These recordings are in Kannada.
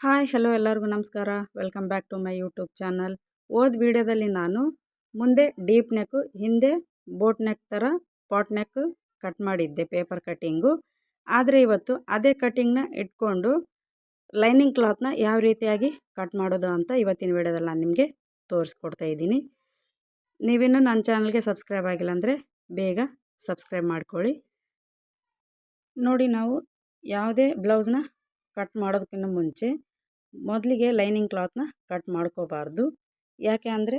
ಹಾಯ್, ಹಲೋ ಎಲ್ಲರಿಗೂ ನಮಸ್ಕಾರ. Welcome back to my YouTube channel. ಓದ್ ವಿಡಿಯೋದಲ್ಲಿ ನಾನು ಮುಂದೆ ಡೀಪ್ ನೆಕ್ಕು ಹಿಂದೆ ಬೋಟ್ ನೆಕ್ ಥರ ಪಾಟ್ ನೆಕ್ ಕಟ್ ಮಾಡಿದ್ದೆ ಪೇಪರ್ ಕಟ್ಟಿಂಗು. ಆದರೆ ಇವತ್ತು ಅದೇ ಕಟ್ಟಿಂಗ್ನ ಇಟ್ಕೊಂಡು ಲೈನಿಂಗ್ ಕ್ಲಾತ್ನ ಯಾವ ರೀತಿಯಾಗಿ ಕಟ್ ಮಾಡೋದು ಅಂತ ಇವತ್ತಿನ ವಿಡಿಯೋದಲ್ಲಿ ನಾನು ನಿಮಗೆ ತೋರಿಸ್ಕೊಡ್ತಾ ಇದ್ದೀನಿ. ನೀವಿನ್ನೂ ನನ್ನ ಚಾನಲ್ಗೆ ಸಬ್ಸ್ಕ್ರೈಬ್ ಆಗಿಲ್ಲ ಅಂದರೆ ಬೇಗ ಸಬ್ಸ್ಕ್ರೈಬ್ ಮಾಡ್ಕೊಳ್ಳಿ. ನೋಡಿ ನಾವು ಯಾವುದೇ ಬ್ಲೌಸ್ನ ಕಟ್ ಮಾಡೋದಕ್ಕಿಂತ ಮುಂಚೆ ಮೊದಲಿಗೆ ಲೈನಿಂಗ್ ಕ್ಲಾತ್ನ ಕಟ್ ಮಾಡ್ಕೋಬಾರ್ದು. ಯಾಕೆ ಅಂದರೆ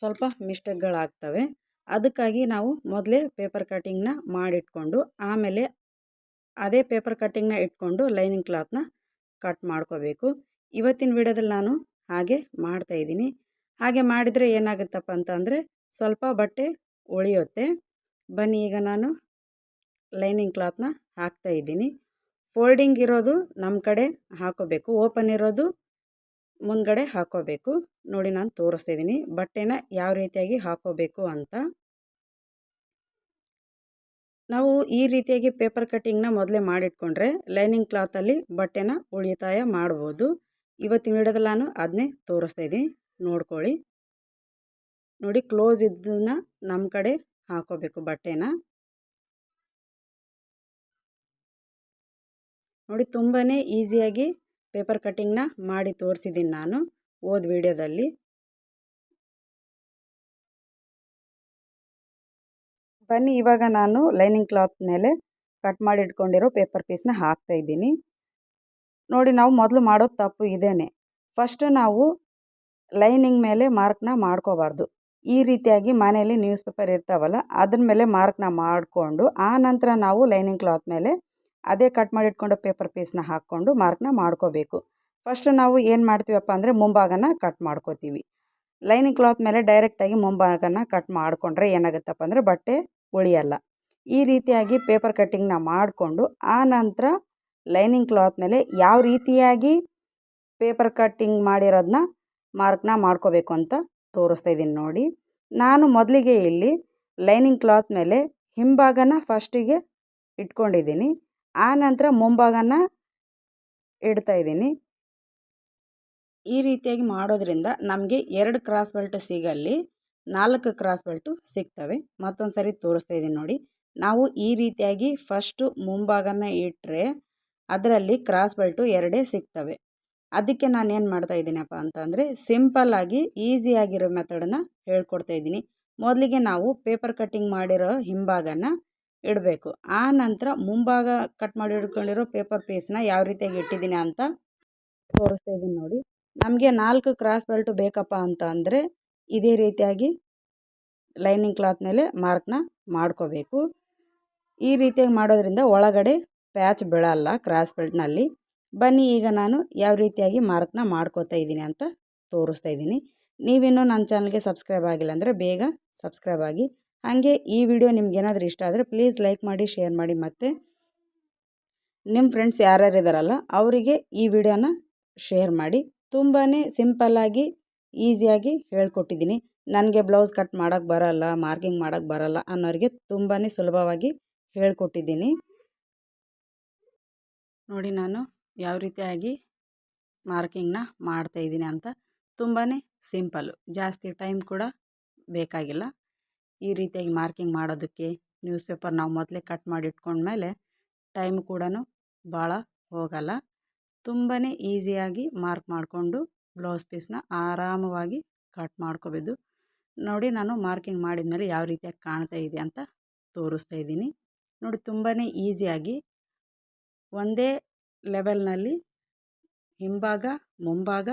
ಸ್ವಲ್ಪ ಮಿಸ್ಟೇಕ್ಗಳಾಗ್ತವೆ. ಅದಕ್ಕಾಗಿ ನಾವು ಮೊದಲೇ ಪೇಪರ್ ಕಟ್ಟಿಂಗ್ನ ಮಾಡಿಟ್ಕೊಂಡು ಆಮೇಲೆ ಅದೇ ಪೇಪರ್ ಕಟ್ಟಿಂಗ್ನ ಇಟ್ಕೊಂಡು ಲೈನಿಂಗ್ ಕ್ಲಾತ್ನ ಕಟ್ ಮಾಡ್ಕೋಬೇಕು. ಇವತ್ತಿನ ವಿಡಿಯೋದಲ್ಲಿ ನಾನು ಹಾಗೆ ಮಾಡ್ತಾಯಿದ್ದೀನಿ ಹಾಗೆ ಮಾಡಿದರೆ ಏನಾಗುತ್ತಪ್ಪ ಅಂತಂದರೆ ಸ್ವಲ್ಪ ಬಟ್ಟೆ ಉಳಿಯುತ್ತೆ. ಬನ್ನಿ, ಈಗ ನಾನು ಲೈನಿಂಗ್ ಕ್ಲಾತ್ನ ಹಾಕ್ತಾಯಿದ್ದೀನಿ ಫೋಲ್ಡಿಂಗ್ ಇರೋದು ನಮ್ಮ ಕಡೆ ಹಾಕೋಬೇಕು. ಓಪನ್ ಇರೋದು ಮುಂದ್ಗಡೆ ಹಾಕೋಬೇಕು. ನೋಡಿ ನಾನು ತೋರಿಸ್ತಿದ್ದೀನಿ ಬಟ್ಟೆನ ಯಾವ ರೀತಿಯಾಗಿ ಹಾಕೋಬೇಕು ಅಂತ. ನಾವು ಈ ರೀತಿಯಾಗಿ ಪೇಪರ್ ಕಟ್ಟಿಂಗ್ನ ಮೊದಲೇ ಮಾಡಿಟ್ಕೊಂಡ್ರೆ ಲೈನಿಂಗ್ ಕ್ಲಾತಲ್ಲಿ ಬಟ್ಟೆನ ಉಳಿತಾಯ ಮಾಡ್ಬೋದು. ಇವತ್ತಿನ ವಿಡಿಯೋದಲ್ಲಿ ನಾನು ಅದನ್ನೇ ತೋರಿಸ್ತಾ ಇದ್ದೀನಿ. ನೋಡ್ಕೊಳ್ಳಿ. ನೋಡಿ ಕ್ಲೋಸ್ ಇದ್ದನ್ನ ನಮ್ಮ ಕಡೆ ಹಾಕೋಬೇಕು ಬಟ್ಟೆನ. ನೋಡಿ ತುಂಬಾ ಈಸಿಯಾಗಿ ಪೇಪರ್ ಕಟ್ಟಿಂಗ್ನ ಮಾಡಿ ತೋರಿಸಿದ್ದೀನಿ ನಾನು ಓದ್ ವಿಡಿಯೋದಲ್ಲಿ. ಬನ್ನಿ, ಇವಾಗ ನಾನು ಲೈನಿಂಗ್ ಕ್ಲಾತ್ ಮೇಲೆ ಕಟ್ ಮಾಡಿ ಇಟ್ಕೊಂಡಿರೋ ಪೇಪರ್ ಪೀಸ್ನ ಹಾಕ್ತಾ ಇದ್ದೀನಿ. ನೋಡಿ, ನಾವು ಮೊದಲು ಮಾಡೋ ತಪ್ಪು ಇದೇನೆ. ಫಸ್ಟ್ ನಾವು ಲೈನಿಂಗ್ ಮೇಲೆ ಮಾರ್ಕ್ನ ಮಾಡ್ಕೋಬಾರ್ದು. ಈ ರೀತಿಯಾಗಿ ಮನೆಯಲ್ಲಿ ನ್ಯೂಸ್ ಪೇಪರ್ ಇರ್ತಾವಲ್ಲ ಅದ್ರ ಮೇಲೆ ಮಾರ್ಕ್ನ ಮಾಡಿಕೊಂಡು ಆ ನಂತರ ನಾವು ಲೈನಿಂಗ್ ಕ್ಲಾತ್ ಮೇಲೆ ಅದೇ ಕಟ್ ಮಾಡಿ ಇಟ್ಕೊಂಡು ಪೇಪರ್ ಪೀಸ್ನ ಹಾಕ್ಕೊಂಡು ಮಾರ್ಕ್ನ ಮಾಡ್ಕೋಬೇಕು. ಫಸ್ಟ್ ನಾವು ಏನು ಮಾಡ್ತೀವಪ್ಪ ಅಂದರೆ ಮುಂಭಾಗನ ಕಟ್ ಮಾಡ್ಕೋತೀವಿ. ಲೈನಿಂಗ್ ಕ್ಲಾತ್ ಮೇಲೆ ಡೈರೆಕ್ಟಾಗಿ ಮುಂಭಾಗನ ಕಟ್ ಮಾಡಿಕೊಂಡ್ರೆ ಏನಾಗುತ್ತಪ್ಪ ಅಂದರೆ ಬಟ್ಟೆ ಉಳಿಯಲ್ಲ. ಈ ರೀತಿಯಾಗಿ ಪೇಪರ್ ಕಟ್ಟಿಂಗ್ನ ಮಾಡಿಕೊಂಡು ಆ ನಂತರ ಲೈನಿಂಗ್ ಕ್ಲಾತ್ ಮೇಲೆ ಯಾವ ರೀತಿಯಾಗಿ ಪೇಪರ್ ಕಟ್ಟಿಂಗ್ ಮಾಡಿರೋದನ್ನ ಮಾರ್ಕ್ನ ಮಾಡ್ಕೋಬೇಕು ಅಂತ ತೋರಿಸ್ತಾ ಇದ್ದೀನಿ ನೋಡಿ. ನಾನು ಮೊದಲಿಗೆ ಇಲ್ಲಿ ಲೈನಿಂಗ್ ಕ್ಲಾತ್ ಮೇಲೆ ಹಿಂಭಾಗನ ಫಸ್ಟಿಗೆ ಇಟ್ಕೊಂಡಿದ್ದೀನಿ. ಆ ನಂತರ ಮುಂಭಾಗನ ಇಡ್ತಾ ಇದ್ದೀನಿ. ಈ ರೀತಿಯಾಗಿ ಮಾಡೋದ್ರಿಂದ ನಮಗೆ ಎರಡು ಕ್ರಾಸ್ ಬೆಲ್ಟ್ ಸಿಗಲ್ಲಿ, ನಾಲ್ಕು ಕ್ರಾಸ್ ಬೆಲ್ಟು ಸಿಗ್ತವೆ. ಮತ್ತೊಂದು ಸರಿ ತೋರಿಸ್ತಾ ಇದ್ದೀನಿ ನೋಡಿ. ನಾವು ಈ ರೀತಿಯಾಗಿ ಫಸ್ಟು ಮುಂಭಾಗನ ಇಟ್ಟರೆ ಅದರಲ್ಲಿ ಕ್ರಾಸ್ ಬೆಲ್ಟು ಎರಡೇ ಸಿಗ್ತವೆ. ಅದಕ್ಕೆ ನಾನು ಏನು ಮಾಡ್ತಾ ಇದ್ದೀನಪ್ಪ ಅಂತಂದರೆ ಸಿಂಪಲ್ಲಾಗಿ ಈಸಿಯಾಗಿರೋ ಮೆಥಡನ್ನ ಹೇಳ್ಕೊಡ್ತಾ ಇದ್ದೀನಿ. ಮೊದಲಿಗೆ ನಾವು ಪೇಪರ್ ಕಟ್ಟಿಂಗ್ ಮಾಡಿರೋ ಹಿಂಭಾಗನ ಇಡಬೇಕು. ಆ ನಂತರ ಮುಂಭಾಗ ಕಟ್ ಮಾಡಿ ಇಟ್ಕೊಂಡಿರೋ ಪೇಪರ್ ಪೀಸ್ನ ಯಾವ ರೀತಿಯಾಗಿ ಇಟ್ಟಿದ್ದೀನಿ ಅಂತ ತೋರಿಸ್ತಾ ಇದ್ದೀನಿ ನೋಡಿ. ನಮಗೆ ನಾಲ್ಕು ಕ್ರಾಸ್ ಬೆಲ್ಟ್ ಬೇಕಪ್ಪ ಅಂತ ಅಂದರೆ ಇದೇ ರೀತಿಯಾಗಿ ಲೈನಿಂಗ್ ಕ್ಲಾತ್ ಮೇಲೆ ಮಾರ್ಕ್ನ ಮಾಡ್ಕೋಬೇಕು. ಈ ರೀತಿಯಾಗಿ ಮಾಡೋದ್ರಿಂದ ಒಳಗಡೆ ಪ್ಯಾಚ್ ಬೀಳಲ್ಲ ಕ್ರಾಸ್ ಬೆಲ್ಟ್ನಲ್ಲಿ ಬನ್ನಿ ಈಗ ನಾನು ಯಾವ ರೀತಿಯಾಗಿ ಮಾರ್ಕ್ನ ಮಾಡ್ಕೋತಾ ಇದ್ದೀನಿ ಅಂತ ತೋರಿಸ್ತಾ ಇದ್ದೀನಿ. ನೀವಿನ್ನೂ ನನ್ನ ಚಾನಲ್ಗೆ ಸಬ್ಸ್ಕ್ರೈಬ್ ಆಗಿಲ್ಲ ಅಂದರೆ ಬೇಗ ಸಬ್ಸ್ಕ್ರೈಬ್ ಆಗಿ ಹಾಗೆ ಈ ವಿಡಿಯೋ ನಿಮ್ಗೆ ಏನಾದರೂ ಇಷ್ಟ ಆದರೆ ಪ್ಲೀಸ್ ಲೈಕ್ ಮಾಡಿ ಶೇರ್ ಮಾಡಿ ಮತ್ತು ನಿಮ್ಮ ಫ್ರೆಂಡ್ಸ್ ಯಾರ್ಯಾರು ಇದ್ದಾರಲ್ಲ ಅವರಿಗೆ ಈ ವಿಡಿಯೋನ ಶೇರ್ ಮಾಡಿ. ತುಂಬಾ ಸಿಂಪಲ್ಲಾಗಿ ಈಸಿಯಾಗಿ ಹೇಳ್ಕೊಟ್ಟಿದ್ದೀನಿ. ನನಗೆ ಬ್ಲೌಸ್ ಕಟ್ ಮಾಡೋಕ್ಕೆ ಬರೋಲ್ಲ ಮಾರ್ಕಿಂಗ್ ಮಾಡೋಕ್ಕೆ ಬರೋಲ್ಲ ಅನ್ನೋರಿಗೆ ತುಂಬಾ ಸುಲಭವಾಗಿ ಹೇಳ್ಕೊಟ್ಟಿದ್ದೀನಿ. ನೋಡಿ ನಾನು ಯಾವ ರೀತಿಯಾಗಿ ಮಾರ್ಕಿಂಗ್ನ ಮಾಡ್ತಾಯಿದ್ದೀನಿ ಅಂತ. ತುಂಬಾ ಸಿಂಪಲ್ಲು ಜಾಸ್ತಿ ಟೈಮ್ ಕೂಡ ಬೇಕಾಗಿಲ್ಲ. ಈ ರೀತಿಯಾಗಿ ಮಾರ್ಕಿಂಗ್ ಮಾಡೋದಕ್ಕೆ ನ್ಯೂಸ್ ಪೇಪರ್ ನಾವು ಮೊದಲೇ ಕಟ್ ಮಾಡಿ ಇಟ್ಕೊಂಡ್ಮೇಲೆ ಟೈಮ್ ಕೂಡ ಭಾಳ ಹೋಗಲ್ಲ. ತುಂಬಾ ಈಸಿಯಾಗಿ ಮಾರ್ಕ್ ಮಾಡಿಕೊಂಡು ಬ್ಲೌಸ್ ಪೀಸ್ನ ಆರಾಮವಾಗಿ ಕಟ್ ಮಾಡ್ಕೋಬೋದು. ನೋಡಿ ನಾನು ಮಾರ್ಕಿಂಗ್ ಮಾಡಿದ ಮೇಲೆ ಯಾವ ರೀತಿಯಾಗಿ ಕಾಣ್ತಾ ಇದೆ ಅಂತ ತೋರಿಸ್ತಾ ಇದ್ದೀನಿ. ನೋಡಿ ತುಂಬಾ ಈಸಿಯಾಗಿ ಒಂದೇ ಲೆವೆಲ್ನಲ್ಲಿ ಹಿಂಭಾಗ, ಮುಂಭಾಗ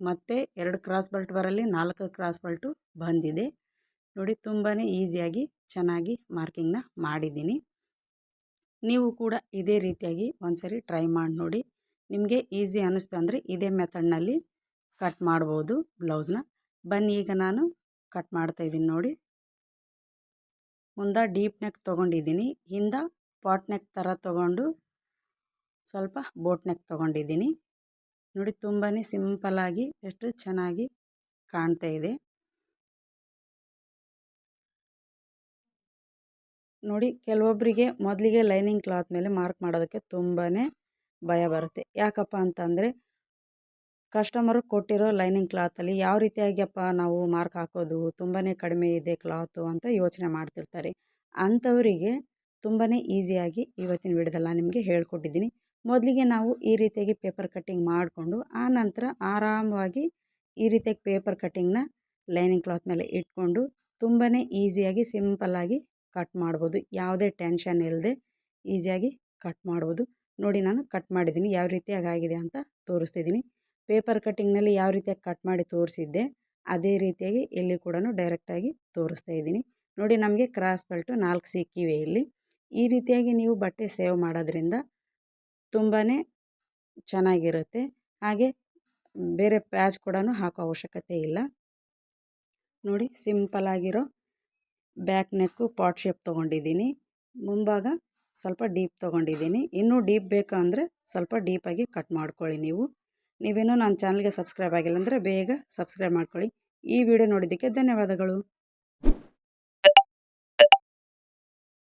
ಮತ್ತು ಎರಡು ಕ್ರಾಸ್ ಬಲ್ಟ್ ಬರಲಿ ನಾಲ್ಕು ಕ್ರಾಸ್ ಬೆಲ್ಟು ಬಂದಿದೆ. ನೋಡಿ ತುಂಬಾ ಈಸಿಯಾಗಿ ಚೆನ್ನಾಗಿ ಮಾರ್ಕಿಂಗ್ನ ಮಾಡಿದ್ದೀನಿ. ನೀವು ಕೂಡ ಇದೇ ರೀತಿಯಾಗಿ ಒಂದ್ಸರಿ ಟ್ರೈ ಮಾಡಿ ನೋಡಿ. ನಿಮಗೆ ಈಸಿ ಅನ್ನಿಸ್ತು ಅಂದರೆ ಇದೇ ಮೆಥಡ್ನಲ್ಲಿ ಕಟ್ ಮಾಡ್ಬೋದು ಬ್ಲೌಸ್ನ. ಬನ್ನಿ, ಈಗ ನಾನು ಕಟ್ ಮಾಡ್ತಾಯಿದ್ದೀನಿ ನೋಡಿ. ಮುಂದೆ ಡೀಪ್ ನೆಕ್ ತೊಗೊಂಡಿದ್ದೀನಿ. ಹಿಂದೆ ಪಾಟ್ ನೆಕ್ ಥರ ತೊಗೊಂಡು ಸ್ವಲ್ಪ ಬೋಟ್ ನೆಕ್ ತೊಗೊಂಡಿದ್ದೀನಿ. ನೋಡಿ ತುಂಬಾ ಸಿಂಪಲ್ಲಾಗಿ ಎಷ್ಟು ಚೆನ್ನಾಗಿ ಕಾಣ್ತಾ ಇದೆ. ನೋಡಿ ಕೆಲವೊಬ್ಬರಿಗೆ ಮೊದಲಿಗೆ ಲೈನಿಂಗ್ ಕ್ಲಾತ್ ಮೇಲೆ ಮಾರ್ಕ್ ಮಾಡೋದಕ್ಕೆ ತುಂಬಾ ಭಯ ಬರುತ್ತೆ. ಯಾಕಪ್ಪ ಅಂತಂದರೆ ಕಸ್ಟಮರು ಕೊಟ್ಟಿರೋ ಲೈನಿಂಗ್ ಕ್ಲಾತಲ್ಲಿ ಯಾವ ರೀತಿಯಾಗಿಯಪ್ಪ ನಾವು ಮಾರ್ಕ್ ಹಾಕೋದು ತುಂಬಾ ಕಡಿಮೆ ಇದೆ ಕ್ಲಾತು ಅಂತ ಯೋಚನೆ ಮಾಡ್ತಿರ್ತಾರೆ. ಅಂಥವರಿಗೆ ತುಂಬಾ ಈಸಿಯಾಗಿ ಇವತ್ತಿನ ವಿಡಿಯೋದಲ್ಲಿ ನಿಮಗೆ ಹೇಳ್ಕೊಟ್ಟಿದ್ದೀನಿ. ಮೊದಲಿಗೆ ನಾವು ಈ ರೀತಿಯಾಗಿ ಪೇಪರ್ ಕಟ್ಟಿಂಗ್ ಮಾಡಿಕೊಂಡು, ಆ ನಂತರ ಆರಾಮವಾಗಿ ಈ ರೀತಿಯಾಗಿ ಪೇಪರ್ ಕಟ್ಟಿಂಗ್ನ ಲೈನಿಂಗ್ ಕ್ಲಾತ್ ಮೇಲೆ ಇಟ್ಕೊಂಡು ತುಂಬಾ ಈಸಿಯಾಗಿ ಸಿಂಪಲ್ಲಾಗಿ ಕಟ್ ಮಾಡ್ಬೋದು. ಯಾವುದೇ ಟೆನ್ಷನ್ ಇಲ್ಲದೆ ಈಸಿಯಾಗಿ ಕಟ್ ಮಾಡ್ಬೋದು. ನೋಡಿ ನಾನು ಕಟ್ ಮಾಡಿದ್ದೀನಿ. ಯಾವ ರೀತಿಯಾಗಿ ಆಗಿದೆ ಅಂತ ತೋರಿಸ್ತಿದ್ದೀನಿ. ಪೇಪರ್ ಕಟ್ಟಿಂಗ್ನಲ್ಲಿ ಯಾವ ರೀತಿಯಾಗಿ ಕಟ್ ಮಾಡಿ ತೋರಿಸಿದ್ದೆ, ಅದೇ ರೀತಿಯಾಗಿ ಇಲ್ಲಿ ಕೂಡ ಡೈರೆಕ್ಟಾಗಿ ತೋರಿಸ್ತಾ ಇದ್ದೀನಿ. ನೋಡಿ ನಮಗೆ ಕ್ರಾಸ್ ಬೆಲ್ಟು ನಾಲ್ಕು ಸಿಕ್ಕಿವೆ ಇಲ್ಲಿ. ಈ ರೀತಿಯಾಗಿ ನೀವು ಬಟ್ಟೆ ಸೇವ್ ಮಾಡೋದ್ರಿಂದ ತುಂಬಾ ಚೆನ್ನಾಗಿರುತ್ತೆ. ಹಾಗೆ ಬೇರೆ ಪ್ಯಾಚ್ ಕೂಡ ಹಾಕೋ ಅವಶ್ಯಕತೆ ಇಲ್ಲ. ನೋಡಿ ಸಿಂಪಲ್ಲಾಗಿರೋ ಬ್ಯಾಕ್ ನೆಕ್ಕು ಪಾಟ್ ಶೇಪ್ ತೊಗೊಂಡಿದ್ದೀನಿ. ಮುಂಭಾಗ ಸ್ವಲ್ಪ ಡೀಪ್ ತೊಗೊಂಡಿದ್ದೀನಿ. ಇನ್ನೂ ಡೀಪ್ ಬೇಕು ಅಂದರೆ ಸ್ವಲ್ಪ ಡೀಪಾಗಿ ಕಟ್ ಮಾಡ್ಕೊಳ್ಳಿ ನೀವು. ನೀವೇನೋ ನನ್ನ ಚಾನಲ್ಗೆ ಸಬ್ಸ್ಕ್ರೈಬ್ ಆಗಿಲ್ಲ ಅಂದರೆ ಬೇಗ ಸಬ್ಸ್ಕ್ರೈಬ್ ಮಾಡ್ಕೊಳ್ಳಿ. ಈ ವಿಡಿಯೋ ನೋಡಿದ್ದಕ್ಕೆ ಧನ್ಯವಾದಗಳು.